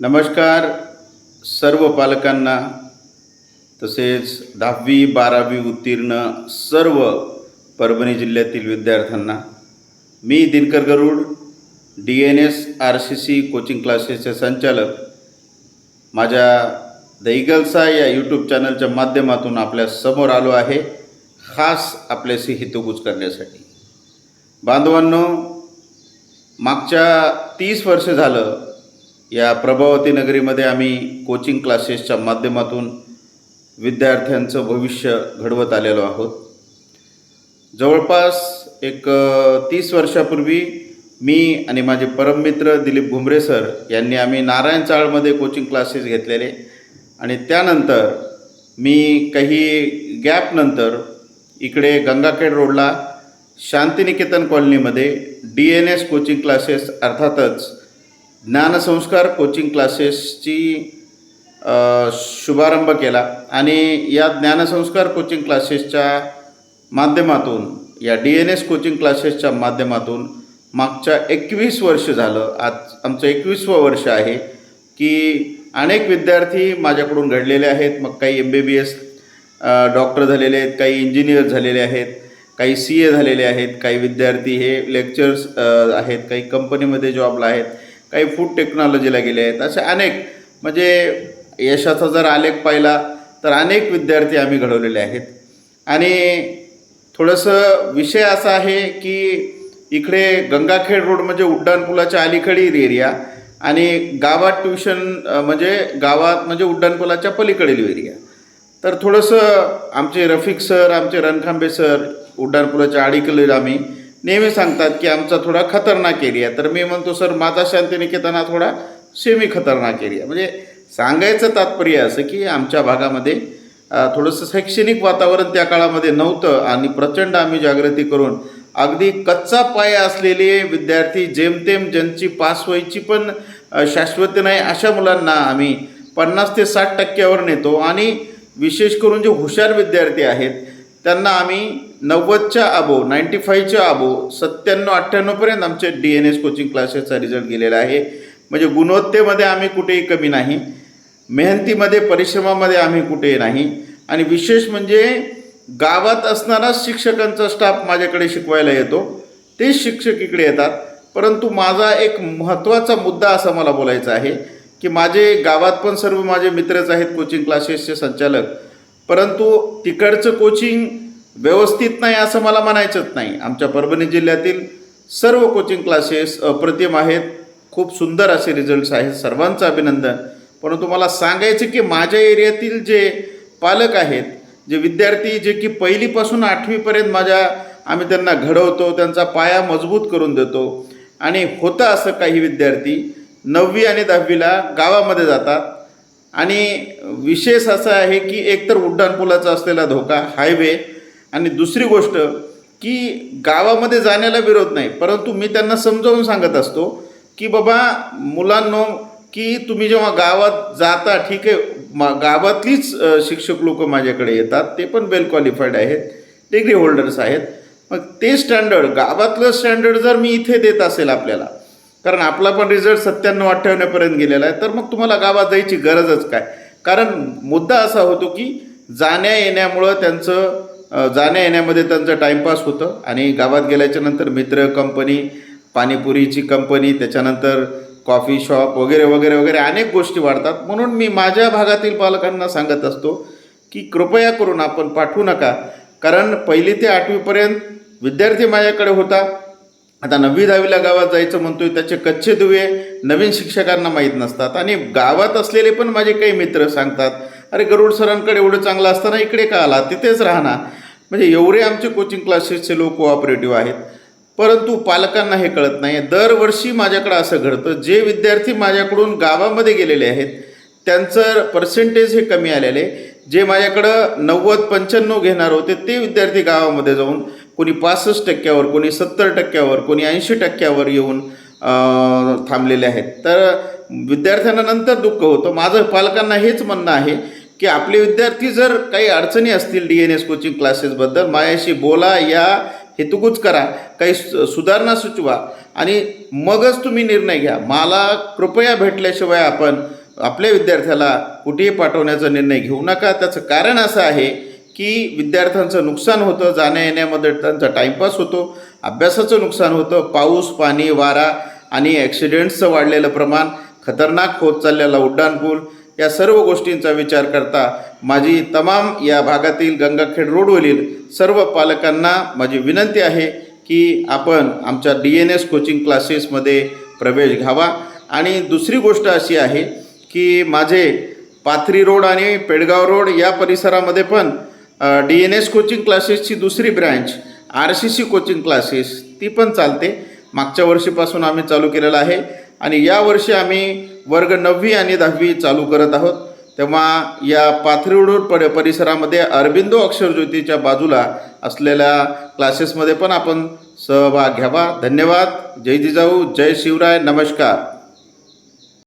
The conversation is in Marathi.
नमस्कार सर्व पालकांना तसेच दहावी बारावी उत्तीर्ण सर्व परभणी जिल्ह्यातील विद्यार्थ्यांना. मी Dinkar Garud D N S R C C coaching क्लासेसचे संचालक. माझ्या द इगल्सा या यूट्यूब चॅनलच्या माध्यमातून आपल्यासमोर आलो आहे खास आपल्याशी हितगुज करण्यासाठी. बांधवांनो मागच्या तीस वर्ष झालं या प्रभावती नगरीमध्ये आम्ही कोचिंग क्लासेसच्या माध्यमातून विद्यार्थ्यांचं भविष्य घडवत आलेलो आहोत. जवळपास एक तीस वर्षापूर्वी मी आणि माझे परममित्र दिलीप घुमरे सर यांनी आम्ही नारायण चाळमध्ये कोचिंग क्लासेस घेतलेले आणि त्यानंतर मी काही गॅपनंतर इकडे गंगाखेड रोडला शांतिनिकेतन कॉलनीमध्ये D N S coaching classes अर्थातच ज्ञानसंस्कार कोचिंग क्लासेसची शुभारंभ केला. आणि या ज्ञानसंस्कार कोचिंग क्लासेसच्या माध्यमातून या डी एन एस कोचिंग क्लासेसच्या माध्यमातून मागच्या एकवीस वर्ष झालं. आज आमचं एकवीसवं वर्ष आहे की अनेक विद्यार्थी माझ्याकडून घडलेले आहेत. मग काही M B B S doctor झालेले आहेत काही इंजिनियर झालेले आहेत काही सी ए झालेले आहेत काही विद्यार्थी हे लेक्चर्स आहेत काही कंपनीमध्ये जॉबला आहेत. काही फूड टेक्नॉलॉजीला गेले आहेत. असे अनेक म्हणजे यशाचा जर आलेख पाहिला तर अनेक विद्यार्थी आम्ही घडवलेले आहेत. आणि थोडंसं विषय असा आहे की इकडे गंगाखेड रोड म्हणजे उड्डाणपुलाच्या अलीकडील एरिया आणि गावात ट्युशन म्हणजे गावात म्हणजे उड्डाणपुलाच्या पलीकडील एरिया. तर थोडंसं आमचे रफिक सर आमचे रणखांबे सर उड्डाणपुलाच्या अडीकडील आम्ही नेहमी सांगतात की आमचा थोडा खतरनाक एरिया तर मी म्हणतो सर माझा शांतिनिकेतन हा थोडा सेमी खतरनाक एरिया म्हणजे सांगायचं तात्पर्य असं की आमच्या भागामध्ये थोडंसं शैक्षणिक वातावरण त्या काळामध्ये नव्हतं आणि प्रचंड आम्ही जागृती करून अगदी कच्चा पाया असलेले विद्यार्थी जेमतेम ज्यांची पास व्हायची पण शाश्वत शाश्वती नाही अशा मुलांना आम्ही पन्नास ते साठ टक्क्यावर नेतो. आणि विशेष करून जे हुशार विद्यार्थी आहेत त्यांना आम्ही नव्वदच्या अबो नाईंटी फाईव्हच्या अबो सत्त्याण्णव अठ्ठ्याण्णवपर्यंत आमचे डी एन एस कोचिंग क्लासेसचा रिझल्ट गेलेला आहे. म्हणजे गुणवत्तेमध्ये आम्ही कुठेही कमी नाही. मेहनतीमध्ये परिश्रमामध्ये आम्ही कुठेही नाही. आणि विशेष म्हणजे गावात असणारा शिक्षकांचा स्टाफ माझ्याकडे शिकवायला येतो. तेच शिक्षक इकडे येतात. परंतु माझा एक महत्त्वाचा मुद्दा असा मला बोलायचा आहे की माझे गावात पण सर्व माझे मित्रच आहेत कोचिंग क्लासेसचे संचालक. परंतु तिकडचं कोचिंग व्यवस्थित नाही असं मला म्हणायचंच नाही. आमच्या परभणी जिल्ह्यातील सर्व कोचिंग क्लासेस अप्रतिम आहेत. खूप सुंदर असे रिझल्ट्स आहेत. सर्वांचं अभिनंदन. परंतु मला सांगायचं की माझ्या एरियातील जे पालक आहेत जे विद्यार्थी जे की पहिलीपासून आठवीपर्यंत माझ्या आम्ही त्यांना घडवतो त्यांचा पाया मजबूत करून देतो. आणि होतं असं काही विद्यार्थी नववी आणि दहावीला गावामध्ये जातात. आणि विशेष असा आहे की एकतर उड्डाणपुलाचा असलेला धोका हायवे आणि दुसरी गोष्ट की गावामध्ये जाण्याला विरोध नाही परंतु मी त्यांना समजावून सांगत असतो की बाबा मुलांनो की तुम्ही जेव्हा गावात जाता ठीक आहे मा गावातलीच शिक्षक लोक माझ्याकडे येतात ते पण वेल क्वालिफाईड आहेत डिग्री होल्डर्स आहेत. मग ते स्टँडर्ड गावातलं स्टँडर्ड जर मी इथे देत असेल आपल्याला कारण आपला पण रिझल्ट सत्त्याण्णव अठ्ठ्याण्णवपर्यंत गेलेला आहे. तर मग तुम्हाला गावात जायची गरजच काय? कारण मुद्दा असा होतो की जाण्या येण्यामुळं त्यांचं जाण्या येण्यामध्ये त्यांचं टाईमपास होतं आणि गावात गेल्याच्यानंतर मित्र कंपनी पाणीपुरीची कंपनी त्याच्यानंतर कॉफी शॉप वगैरे वगैरे वगैरे अनेक गोष्टी वाढतात. म्हणून मी माझ्या भागातील पालकांना सांगत असतो की कृपया करून आपण पाठवू नका. कारण पहिली ते आठवीपर्यंत विद्यार्थी माझ्याकडे होता. आता नववी दहावीला गावात जायचं म्हणतोय त्याचे कच्चे दुवे नवीन शिक्षकांना माहीत नसतात. आणि गावात असलेले पण माझे काही मित्र सांगतात अरे गरुड सरांकडे एवढं चांगलं असताना इकडे का आला? तिथेच राहणार म्हणजे एवढे आमचे कोचिंग क्लासेसचे लोक कोऑपरेटिव्ह आहेत. परंतु पालकांना हे कळत नाही दरवर्षी माझ्याकडं असं घडतं जे विद्यार्थी माझ्याकडून गावामध्ये गेलेले आहेत त्यांचं पर्सेंटेज हे कमी आलेले. जे माझ्याकडं नव्वद पंच्याण्णव घेणार होते ते विद्यार्थी गावामध्ये जाऊन कोणी पासष्ट टक्क्यावर कोणी सत्तर टक्क्यावर कोणी ऐंशी टक्क्यावर येऊन थांबलेले आहेत. तर विद्यार्थ्यांना नंतर दुःख होतं. माझं पालकांना हेच म्हणणं आहे की आपले विद्यार्थी जर काही अडचणी असतील डी एन एस कोचिंग क्लासेसबद्दल माझ्याशी बोला या हेतुकूच करा. काही सु- सुधारणा सुचवा आणि मगच तुम्ही निर्णय घ्या. मला कृपया भेटल्याशिवाय आपण आपल्या विद्यार्थ्याला कुठेही पाठवण्याचा निर्णय घेऊ नका. त्याचं कारण असं आहे की विद्यार्थ्यांचं नुकसान होतं जाण्या येण्यामध्ये त्यांचा टाईमपास होतो अभ्यासाचं नुकसान होतं पाऊस पाणी वारा आणि ॲक्सिडेंट्सचं वाढलेलं प्रमाण खतरनाक होत चाललेला उड्डाणपूल या सर्व गोष्टींचा विचार करता माझी तमाम या भागातील गंगाखेड रोडवरील सर्व पालकांना माझी विनंती आहे की आपण आमच्या डी एन एस कोचिंग क्लासेसमध्ये प्रवेश घ्यावा. आणि दुसरी गोष्ट अशी आहे की माझे पाथरी रोड आणि पेडगाव रोड या परिसरामध्ये पण डी एन एस कोचिंग क्लासेसची दुसरी branch R C C coaching classes ती पण चालते. मागच्या वर्षीपासून आम्ही चालू केलेलं आहे आणि या वर्षी आम्ही वर्ग नववी आणि दहावी चालू करत आहोत. तेव्हा या पाथरी पड पर परिसरामध्ये अरबिंदो अक्षरज्योतीच्या बाजूला असलेल्या क्लासेसमध्ये पण आपण सहभाग घ्यावा. धन्यवाद. जय जिजाऊ. जय शिवराय. नमस्कार.